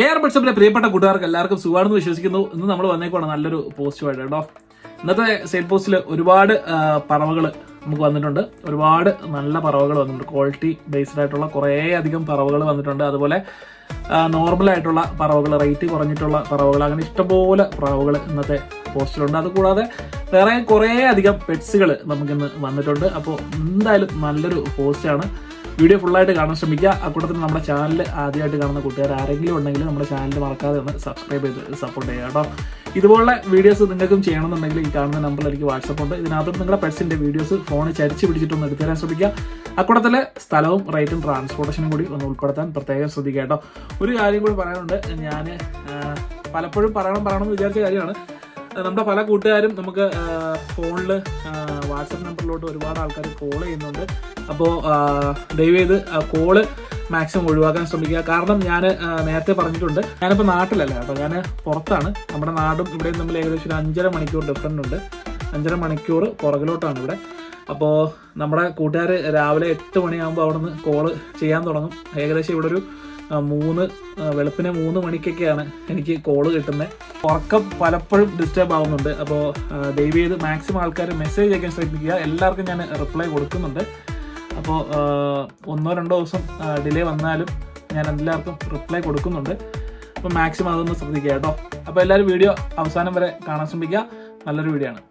Air ബഡ്സപ്പിലെ പ്രിയപ്പെട്ട കൂട്ടുകാർക്ക് എല്ലാവർക്കും സുഖമാണെന്ന് വിശ്വസിക്കുന്നു. ഇന്ന് നമ്മൾ വന്നേക്കുവാണ് നല്ലൊരു പോസ്റ്റുമായിട്ട് കേട്ടോ. ഇന്നത്തെ സെയിൽ പോസ്റ്റിൽ ഒരുപാട് പറവകൾ നമുക്ക് വന്നിട്ടുണ്ട്. ഒരുപാട് നല്ല പറവകൾ വന്നിട്ടുണ്ട്. ക്വാളിറ്റി ബേസ്ഡ് ആയിട്ടുള്ള കുറേ അധികം പറവകൾ വന്നിട്ടുണ്ട്. അതുപോലെ നോർമൽ ആയിട്ടുള്ള പറവകൾ റേറ്റ് കുറഞ്ഞിട്ടുള്ള പറവകൾ അങ്ങനെ ഇഷ്ടംപോലെ പറവകൾ ഇന്നത്തെ പോസ്റ്റിലുണ്ട് അതുകൂടാതെ വേറെ കുറേ അധികം പെറ്റ്സുകൾ നമുക്കിന്ന് വന്നിട്ടുണ്ട്. അപ്പോൾ എന്തായാലും നല്ലൊരു പോസ്റ്റാണ് വീഡിയോ ഫുള്ളായിട്ട് കാണാൻ ശ്രമിക്കുക. ആ കൂട്ടത്തിൽ നമ്മുടെ ചാനൽ ആദ്യമായിട്ട് കാണുന്ന കൂട്ടുകാർ ആരെങ്കിലും ഉണ്ടെങ്കിൽ നമ്മുടെ ചാനൽ മറക്കാതെ ഒന്ന് സബ്സ്ക്രൈബ് ചെയ്ത് സപ്പോർട്ട് ചെയ്യുക കേട്ടോ. ഇതുപോലുള്ള വീഡിയോസ് നിങ്ങൾക്കും ചെയ്യണമെന്നുണ്ടെങ്കിൽ ഈ കാണുന്ന നമ്പറിൽ എനിക്ക് വാട്സപ്പ് ഉണ്ട്. ഇതിനകത്ത് നിങ്ങളുടെ പെറ്റ്സിന്റെ വീഡിയോസ് ഫോണിൽ ചരിച്ച് പിടിച്ചിട്ടൊന്ന് എടുത്തു തരാൻ ശ്രമിക്കുക. അക്കൂട്ടത്തിൽ സ്ഥലവും റേറ്റും ട്രാൻസ്പോർട്ടേഷനും കൂടി ഒന്ന് ഉൾപ്പെടുത്താൻ പ്രത്യേകം ശ്രദ്ധിക്കുക കേട്ടോ. ഒരു കാര്യം കൂടി പറയാനുണ്ട്. ഞാൻ പലപ്പോഴും പറയണം പറയണം എന്ന് വിചാരിച്ച കാര്യമാണ്. നമ്മുടെ പല കൂട്ടുകാരും നമുക്ക് ഫോണിൽ വാട്സപ്പ് നമ്പറിലോട്ട് ഒരുപാട് ആൾക്കാർ കോൾ ചെയ്യുന്നുണ്ട്. അപ്പോൾ ദയവ് ചെയ്ത് കോൾ മാക്സിമം ഒഴിവാക്കാൻ ശ്രമിക്കുക. കാരണം ഞാൻ നേരത്തെ പറഞ്ഞിട്ടുണ്ട് ഞാനിപ്പോൾ നാട്ടിലല്ല അപ്പോൾ ഞാൻ പുറത്താണ്. നമ്മുടെ നാടും ഇവിടെയും തമ്മിൽ ഏകദേശം ഒരു അഞ്ചര മണിക്കൂർ ഡിഫറന്റ് ഉണ്ട്. അഞ്ചര മണിക്കൂർ പുറകിലോട്ടാണ് ഇവിടെ. അപ്പോൾ നമ്മുടെ കൂട്ടുകാർ രാവിലെ എട്ട് മണിയാകുമ്പോൾ അവിടെ നിന്ന് കോൾ ചെയ്യാൻ തുടങ്ങും. ഏകദേശം ഇവിടെ ഒരു മൂന്ന് വെളുപ്പിനെ മൂന്ന് മണിക്കൊക്കെയാണ് എനിക്ക് കോൾ കിട്ടുന്നത് ഉറക്കം പലപ്പോഴും ഡിസ്റ്റർബ് ആവുന്നുണ്ട്. അപ്പോൾ ദയവ് ചെയ്ത് മാക്സിമം ആൾക്കാർ മെസ്സേജ് അയക്കാൻ ശ്രമിക്കുക എല്ലാവർക്കും ഞാൻ റിപ്ലൈ കൊടുക്കുന്നുണ്ട്. അപ്പോൾ ഒന്നോ രണ്ടോ ദിവസം ഡിലേ വന്നാലും ഞാൻ എല്ലാവർക്കും റിപ്ലൈ കൊടുക്കുന്നുണ്ട്. അപ്പോൾ മാക്സിമം അതൊന്ന് ശ്രദ്ധിക്കുക കേട്ടോ. അപ്പോൾ എല്ലാവരും വീഡിയോ അവസാനം വരെ കാണാൻ ശ്രമിക്കുക. നല്ലൊരു വീഡിയോ ആണ്.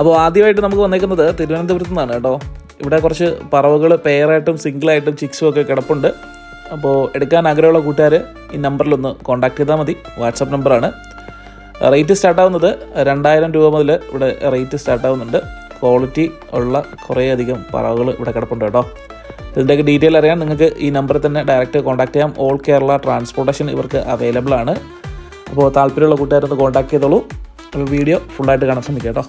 അപ്പോൾ ആദ്യമായിട്ട് നമുക്ക് വന്നേക്കുന്നത് തിരുവനന്തപുരത്ത് നിന്നാണ് കേട്ടോ. ഇവിടെ കുറച്ച് പറവകൾ പെയറായിട്ടും സിംഗിളായിട്ടും ചിക്സും ഒക്കെ കിടപ്പുണ്ട്. അപ്പോൾ എടുക്കാൻ ആഗ്രഹമുള്ള കൂട്ടുകാർ ഈ നമ്പറിലൊന്ന് കോൺടാക്ട് ചെയ്താൽ മതി. വാട്സപ്പ് നമ്പറാണ് റേറ്റ് സ്റ്റാർട്ടാവുന്നത് രണ്ടായിരം രൂപ മുതൽ ഇവിടെ റേറ്റ് സ്റ്റാർട്ടാവുന്നുണ്ട് ക്വാളിറ്റി ഉള്ള കുറേയധികം പറവുകൾ ഇവിടെ കിടപ്പുണ്ട് കേട്ടോ. ഇതിന്റെയൊക്കെ ഡീറ്റെയിൽ അറിയാൻ നിങ്ങൾക്ക് ഈ നമ്പറിൽ തന്നെ ഡയറക്റ്റ് കോൺടാക്ട് ചെയ്യാം. ഓൾ കേരള ട്രാൻസ്പോർട്ടേഷൻ ഇവർക്ക് അവൈലബിൾ ആണ്. അപ്പോൾ താല്പര്യമുള്ള കൂട്ടുകാരൊന്ന് കോൺടാക്ട് ചെയ്തോളൂ. വീഡിയോ ഫുള്ളായിട്ട് കാണാൻ ശ്രമിക്കാം കേട്ടോ.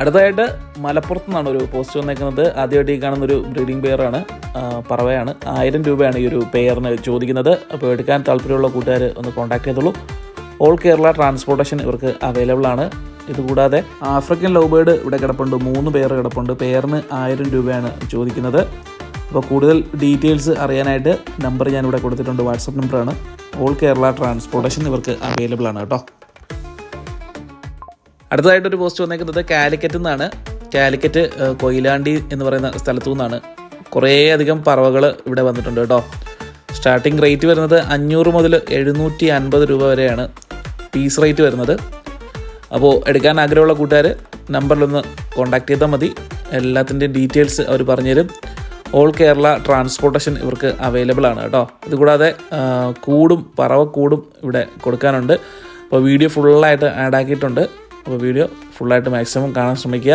അടുത്തതായിട്ട് മലപ്പുറത്ത് നിന്നാണ് ഒരു പോസ്റ്റ് വന്നേക്കുന്നത്. ആദ്യമായിട്ട് ഈ കാണുന്ന ഒരു ബ്രീഡിംഗ് പെയറാണ് പറവയാണ്. ആയിരം രൂപയാണ് ഈ ഒരു പെയറിന് ചോദിക്കുന്നത്. അപ്പോൾ എടുക്കാൻ താല്പര്യമുള്ള കൂട്ടുകാർ ഒന്ന് കോൺടാക്ട് ചെയ്തോളൂ. ഓൾ കേരള ട്രാൻസ്പോർട്ടേഷൻ ഇവർക്ക് അവൈലബിൾ ആണ്. ഇതുകൂടാതെ ആഫ്രിക്കൻ ലവ് ബേർഡ് ഇവിടെ കിടപ്പുണ്ട്. മൂന്ന് പേർ കിടപ്പുണ്ട്. പെയറിന് ആയിരം രൂപയാണ് ചോദിക്കുന്നത്. അപ്പോൾ കൂടുതൽ ഡീറ്റെയിൽസ് അറിയാനായിട്ട് നമ്പർ ഞാനിവിടെ കൊടുത്തിട്ടുണ്ട്. വാട്സപ്പ് നമ്പറാണ് ഓൾ കേരള ട്രാൻസ്പോർട്ടേഷൻ ഇവർക്ക് അവൈലബിൾ ആണ് കേട്ടോ. അടുത്തതായിട്ടൊരു പോസ്റ്റ് വന്നേക്കുന്നത് കാലിക്കറ്റ് നിന്നാണ്. കാലിക്കറ്റ് കൊയിലാണ്ടി എന്ന് പറയുന്ന സ്ഥലത്തു നിന്നാണ്. കുറേ അധികം പറവകൾ ഇവിടെ വന്നിട്ടുണ്ട് കേട്ടോ. സ്റ്റാർട്ടിംഗ് റേറ്റ് വരുന്നത് അഞ്ഞൂറ് മുതൽ എഴുന്നൂറ്റി അൻപത് രൂപ വരെയാണ് പീസ് റേറ്റ് വരുന്നത്. അപ്പോൾ എടുക്കാൻ ആഗ്രഹമുള്ള കൂട്ടുകാർ നമ്പറിലൊന്ന് കോൺടാക്ട് ചെയ്താൽ മതി. എല്ലാത്തിന്റെയും ഡീറ്റെയിൽസ് അവർ പറഞ്ഞുതരും. ഓൾ കേരള ട്രാൻസ്പോർട്ടേഷൻ ഇവർക്ക് അവൈലബിൾ ആണ് കേട്ടോ. ഇതുകൂടാതെ കൂടും പറവ കൂടും ഇവിടെ കൊടുക്കാനുണ്ട്. അപ്പോൾ വീഡിയോ ഫുള്ളായിട്ട് ആഡ് ആക്കിയിട്ടുണ്ട്. അപ്പോൾ വീഡിയോ ഫുള്ളായിട്ട് മാക്സിമം കാണാൻ ശ്രമിക്കുക.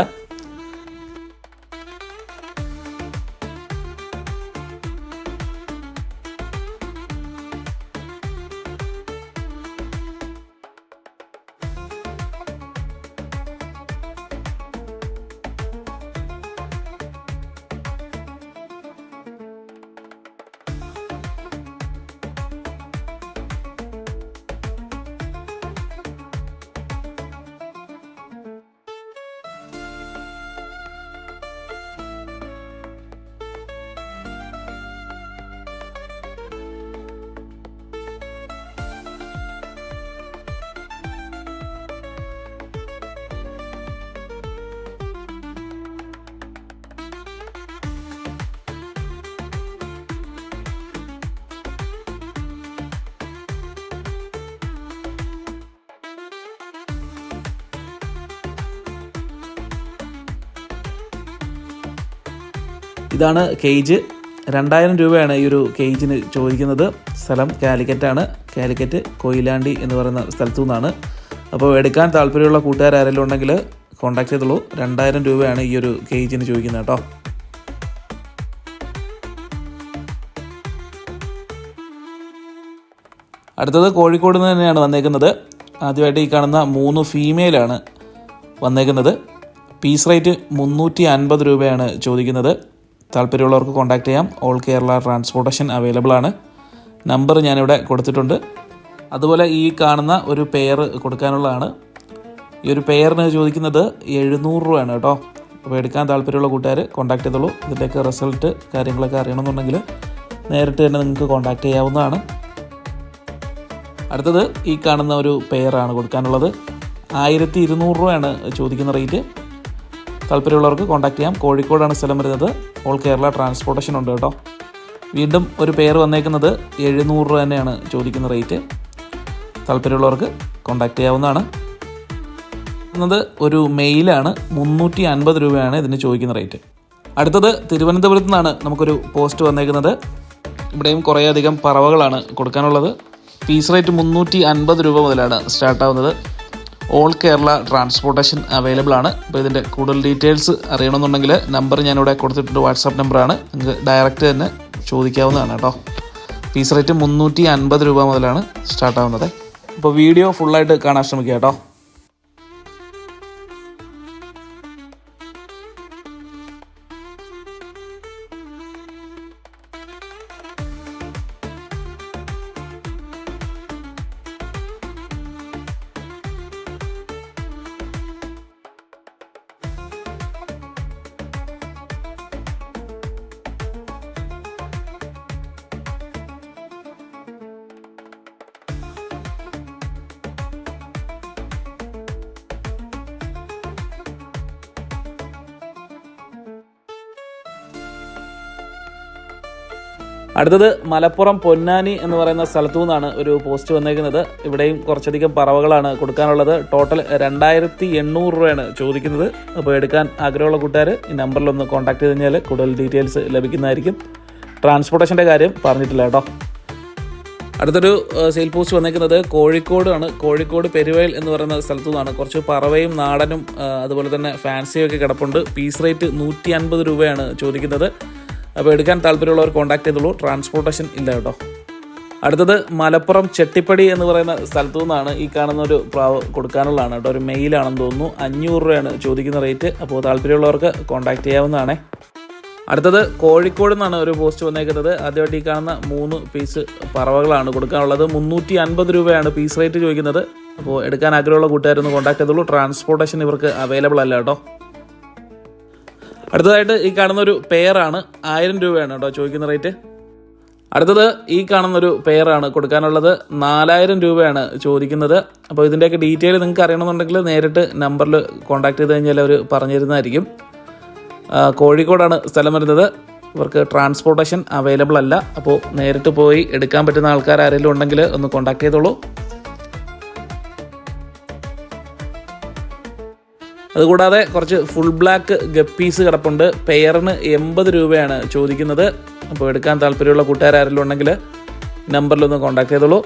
ഇതാണ് കേജ്. രണ്ടായിരം രൂപയാണ് ഈ ഒരു കേജിന് ചോദിക്കുന്നത്. സ്ഥലം കാലിക്കറ്റാണ്. കാലിക്കറ്റ് കൊയിലാണ്ടി എന്ന് പറയുന്ന സ്ഥലത്തു നിന്നാണ് അപ്പോൾ എടുക്കാൻ താല്പര്യമുള്ള കൂട്ടുകാർ ആരെങ്കിലും ഉണ്ടെങ്കിൽ കോൺടാക്ട് ചെയ്തോളൂ. രണ്ടായിരം രൂപയാണ് ഈ ഒരു കേജിന് ചോദിക്കുന്നത് കേട്ടോ. അടുത്തത് കോഴിക്കോട് നിന്ന് തന്നെയാണ് വന്നേക്കുന്നത്. ആദ്യമായിട്ട് ഈ കാണുന്ന മൂന്ന് ഫീമെയിലാണ് വന്നേക്കുന്നത്. പീസ് റേറ്റ് മുന്നൂറ്റി അൻപത് രൂപയാണ് ചോദിക്കുന്നത്. താല്പര്യമുള്ളവർക്ക് കോൺടാക്ട് ചെയ്യാം. ഓൾ കേരള ട്രാൻസ്പോർട്ടേഷൻ അവൈലബിൾ ആണ്. നമ്പർ ഞാനിവിടെ കൊടുത്തിട്ടുണ്ട്. അതുപോലെ ഈ കാണുന്ന ഒരു പെയർ കൊടുക്കാനുള്ളതാണ്. ഈ ഒരു പെയറിന് ചോദിക്കുന്നത് എഴുന്നൂറ് രൂപയാണ് കേട്ടോ. അപ്പോൾ എടുക്കാൻ താല്പര്യമുള്ള കൂട്ടുകാർ കോൺടാക്ട് ചെയ്തോളൂ. ഇതിന്റെയൊക്കെ റിസൾട്ട് കാര്യങ്ങളൊക്കെ അറിയണമെന്നുണ്ടെങ്കിൽ നേരിട്ട് തന്നെ നിങ്ങൾക്ക് കോൺടാക്ട് ചെയ്യാവുന്നതാണ്. അടുത്തത് ഈ കാണുന്ന ഒരു പെയറാണ് കൊടുക്കാനുള്ളത്. ആയിരത്തി ഇരുന്നൂറ് രൂപയാണ് ചോദിക്കുന്ന റേറ്റ് താല്പര്യമുള്ളവർക്ക് കോൺടാക്ട് ചെയ്യാം. കോഴിക്കോടാണ് സ്ഥലം വരുന്നത്. ഓൾ കേരള ട്രാൻസ്പോർട്ടേഷൻ ഉണ്ട് കേട്ടോ. വീണ്ടും ഒരു പേര് വന്നേക്കുന്നത് എഴുന്നൂറ് രൂപ തന്നെയാണ് ചോദിക്കുന്ന റേറ്റ് താല്പര്യമുള്ളവർക്ക് കോൺടാക്ട് ചെയ്യാവുന്നതാണ്. എന്നത് ഒരു മെയിലാണ് മുന്നൂറ്റി അൻപത് രൂപയാണ് ഇതിന് ചോദിക്കുന്ന റേറ്റ് അടുത്തത് തിരുവനന്തപുരത്ത് നിന്നാണ് നമുക്കൊരു പോസ്റ്റ് വന്നേക്കുന്നത്. ഇവിടെയും കുറേയധികം പറവകളാണ് കൊടുക്കാനുള്ളത്. ഫീസ് റേറ്റ് മുന്നൂറ്റി അൻപത് രൂപ മുതലാണ് സ്റ്റാർട്ടാവുന്നത് ഓൾ കേരള ട്രാൻസ്പോർട്ടേഷൻ അവൈലബിൾ ആണ്. അപ്പോൾ ഇതിന്റെ കൂടുതൽ ഡീറ്റെയിൽസ് അറിയണമെന്നുണ്ടെങ്കിൽ നമ്പർ ഞാനിവിടെ കൊടുത്തിട്ടുണ്ട്. വാട്സാപ്പ് നമ്പറാണ് നിങ്ങൾക്ക് ഡയറക്റ്റ് തന്നെ ചോദിക്കാവുന്നതാണ് കേട്ടോ. പീസ് റേറ്റ് മുന്നൂറ്റി അൻപത് രൂപ മുതലാണ് സ്റ്റാർട്ടാവുന്നത് അപ്പോൾ വീഡിയോ ഫുള്ളായിട്ട് കാണാൻ ശ്രമിക്കുക കേട്ടോ. അടുത്തത് മലപ്പുറം പൊന്നാനി എന്ന് പറയുന്ന സ്ഥലത്തു നിന്നാണ് ഒരു പോസ്റ്റ് വന്നേക്കുന്നത്. ഇവിടെയും കുറച്ചധികം പറവകളാണ് കൊടുക്കാനുള്ളത്. ടോട്ടൽ രണ്ടായിരത്തി എണ്ണൂറ് രൂപയാണ് ചോദിക്കുന്നത്. അപ്പോൾ എടുക്കാൻ ആഗ്രഹമുള്ള കൂട്ടുകാർ ഈ നമ്പറിലൊന്ന് കോൺടാക്ട് ചെയ്ത് കഴിഞ്ഞാൽ കൂടുതൽ ഡീറ്റെയിൽസ് ലഭിക്കുന്നതായിരിക്കും. ട്രാൻസ്പോർട്ടേഷന്റെ കാര്യം പറഞ്ഞിട്ടില്ല കേട്ടോ. അടുത്തൊരു സെയിൽ പോസ്റ്റ് വന്നേക്കുന്നത് കോഴിക്കോടാണ്. കോഴിക്കോട് പെരുവയൽ എന്ന് പറയുന്ന സ്ഥലത്തു നിന്നാണ്. കുറച്ച് പറവയും നാടനും അതുപോലെ തന്നെ ഫാൻസിയും ഒക്കെ കിടപ്പുണ്ട്. പീസ് റേറ്റ് നൂറ്റി അൻപത് രൂപയാണ് ചോദിക്കുന്നത്. അപ്പോൾ എടുക്കാൻ താല്പര്യമുള്ളവർ കോൺടാക്ട് ചെയ്തോളൂ. ട്രാൻസ്പോർട്ടേഷൻ ഇല്ല കേട്ടോ. അടുത്തത് മലപ്പുറം ചെട്ടിപ്പടി എന്ന് പറയുന്ന സ്ഥലത്തു നിന്നാണ് ഈ കാണുന്ന ഒരു പ്രാവ് കൊടുക്കാനുള്ളതാണ് കേട്ടോ. ഒരു മെയിലാണെന്ന് തോന്നുന്നു. അഞ്ഞൂറ് രൂപയാണ് ചോദിക്കുന്ന റേറ്റ് അപ്പോൾ താല്പര്യമുള്ളവർക്ക് കോൺടാക്ട് ചെയ്യാവുന്നതാണേ. അടുത്തത് കോഴിക്കോട് നിന്നാണ് ഒരു പോസ്റ്റ് വന്നേക്കുന്നത്. ആദ്യമായിട്ട് ഈ കാണുന്ന മൂന്ന് പീസ് പറവകളാണ് കൊടുക്കാനുള്ളത്. മുന്നൂറ്റി അൻപത് രൂപയാണ് പീസ് റേറ്റ് ചോദിക്കുന്നത്. അപ്പോൾ എടുക്കാൻ ആഗ്രഹമുള്ള കൂട്ടുകാരൊന്ന് കോൺടാക്ട് ചെയ്തോളൂ. ട്രാൻസ്പോർട്ടേഷൻ ഇവർക്ക് അവൈലബിൾ അല്ല കേട്ടോ. അടുത്തതായിട്ട് ഈ കാണുന്ന ഒരു പെയറാണ് ആയിരം രൂപയാണ് കേട്ടോ ചോദിക്കുന്ന റേറ്റ് അടുത്തത് ഈ കാണുന്ന ഒരു പെയറാണ് കൊടുക്കാനുള്ളത് നാലായിരം രൂപയാണ് ചോദിക്കുന്നത്. അപ്പോൾ ഇതിന്റെയൊക്കെ ഡീറ്റെയിൽ നിങ്ങൾക്ക് അറിയണമെന്നുണ്ടെങ്കിൽ നേരിട്ട് നമ്പറിൽ കോൺടാക്ട് ചെയ്ത് കഴിഞ്ഞാൽ അവർ പറഞ്ഞു തരുന്നതായിരിക്കും കോഴിക്കോടാണ് സ്ഥലം വരുന്നത്. ഇവർക്ക് ട്രാൻസ്പോർട്ടേഷൻ അവൈലബിൾ അല്ല. അപ്പോൾ നേരിട്ട് പോയി എടുക്കാൻ പറ്റുന്ന ആൾക്കാർ ആരെങ്കിലും ഉണ്ടെങ്കിൽ ഒന്ന് കോൺടാക്ട് ചെയ്തോളൂ. അതുകൂടാതെ കുറച്ച് ഫുൾ ബ്ലാക്ക് ഗപ്പീസ് കിടപ്പുണ്ട്. പെയറിന് എൺപത് രൂപയാണ് ചോദിക്കുന്നത്. അപ്പോൾ എടുക്കാൻ താല്പര്യമുള്ള കൂട്ടുകാർ ആരെങ്കിലും ഉണ്ടെങ്കിൽ നമ്പറിലൊന്ന് കോൺടാക്ട് ചെയ്തോളൂ.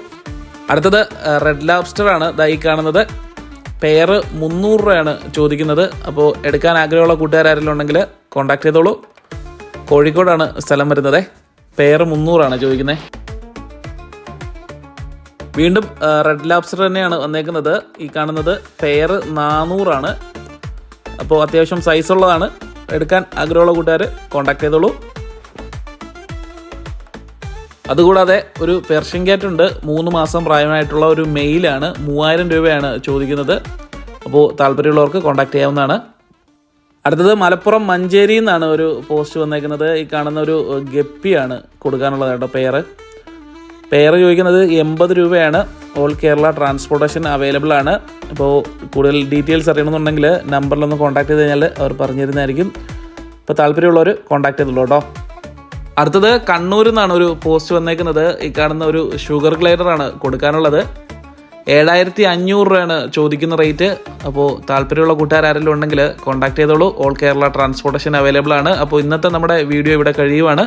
അടുത്തത് റെഡ് ലാബ്സ്റ്റർ ആണ് ഇതായി കാണുന്നത്. പെയർ മുന്നൂറ് രൂപയാണ് ചോദിക്കുന്നത്. അപ്പോൾ എടുക്കാൻ ആഗ്രഹമുള്ള കൂട്ടുകാർ ആരെങ്കിലും ഉണ്ടെങ്കിൽ കോൺടാക്ട് ചെയ്തോളൂ. കോഴിക്കോടാണ് സ്ഥലം വരുന്നത്. പെയർ മുന്നൂറാണ് ചോദിക്കുന്നത് വീണ്ടും റെഡ് ലാബ്സ്റ്റർ തന്നെയാണ് വന്നേക്കുന്നത്. ഈ കാണുന്നത് പെയർ നാനൂറാണ് അപ്പോൾ അത്യാവശ്യം സൈസ് ഉള്ളതാണ്. എടുക്കാൻ ആഗ്രഹമുള്ള കൂട്ടുകാർ കോൺടാക്ട് ചെയ്തോളൂ. അതുകൂടാതെ ഒരു പെർഷ്യൻ ക്യാറ്റ് ഉണ്ട്. മൂന്ന് മാസം പ്രായമായിട്ടുള്ള ഒരു മെയിലാണ് മൂവായിരം രൂപയാണ് ചോദിക്കുന്നത്. അപ്പോൾ താല്പര്യമുള്ളവർക്ക് കോൺടാക്ട് ചെയ്യാവുന്നതാണ്. അടുത്തത് മലപ്പുറം മഞ്ചേരി നിന്നാണ് ഒരു പോസ്റ്റ് വന്നേക്കുന്നത്. ഈ കാണുന്ന ഒരു ഗപ്പിയാണ് കൊടുക്കാനുള്ളത് കേട്ടോ പേര് പേര് ചോദിക്കുന്നത് എൺപത് രൂപയാണ്. ഓൾ കേരള ട്രാൻസ്പോർട്ടേഷൻ അവൈലബിൾ ആണ്. അപ്പോൾ കൂടുതൽ ഡീറ്റെയിൽസ് അറിയണമെന്നുണ്ടെങ്കിൽ നമ്പറിലൊന്ന് കോൺടാക്ട് ചെയ്ത് കഴിഞ്ഞാൽ അവർ പറഞ്ഞു തരുന്നതായിരിക്കും അപ്പോൾ താല്പര്യമുള്ളവർ കോൺടാക്ട് ചെയ്തുള്ളൂ കേട്ടോ. അടുത്തത് കണ്ണൂരിൽ നിന്നാണ് ഒരു പോസ്റ്റ് വന്നേക്കുന്നത്. ഈ കാണുന്ന ഒരു ഷുഗർ ഗ്ലൈഡറാണ് കൊടുക്കാനുള്ളത്. ഏഴായിരത്തി അഞ്ഞൂറ് രൂപയാണ് ചോദിക്കുന്ന റേറ്റ് അപ്പോൾ താല്പര്യമുള്ള കൂട്ടുകാർ ആരെങ്കിലും ഉണ്ടെങ്കിൽ കോൺടാക്ട് ചെയ്തോളൂ. ഓൾ കേരള ട്രാൻസ്പോർട്ടേഷൻ അവൈലബിൾ ആണ്. അപ്പോൾ ഇന്നത്തെ നമ്മുടെ വീഡിയോ ഇവിടെ കഴിയുവാണ്.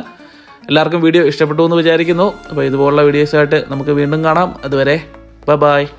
എല്ലാവർക്കും വീഡിയോ ഇഷ്ടപ്പെട്ടു എന്ന് വിചാരിക്കുന്നു. അപ്പോൾ ഇതുപോലുള്ള വീഡിയോസായിട്ട് നമുക്ക് വീണ്ടും കാണാം. അതുവരെ Bye-bye.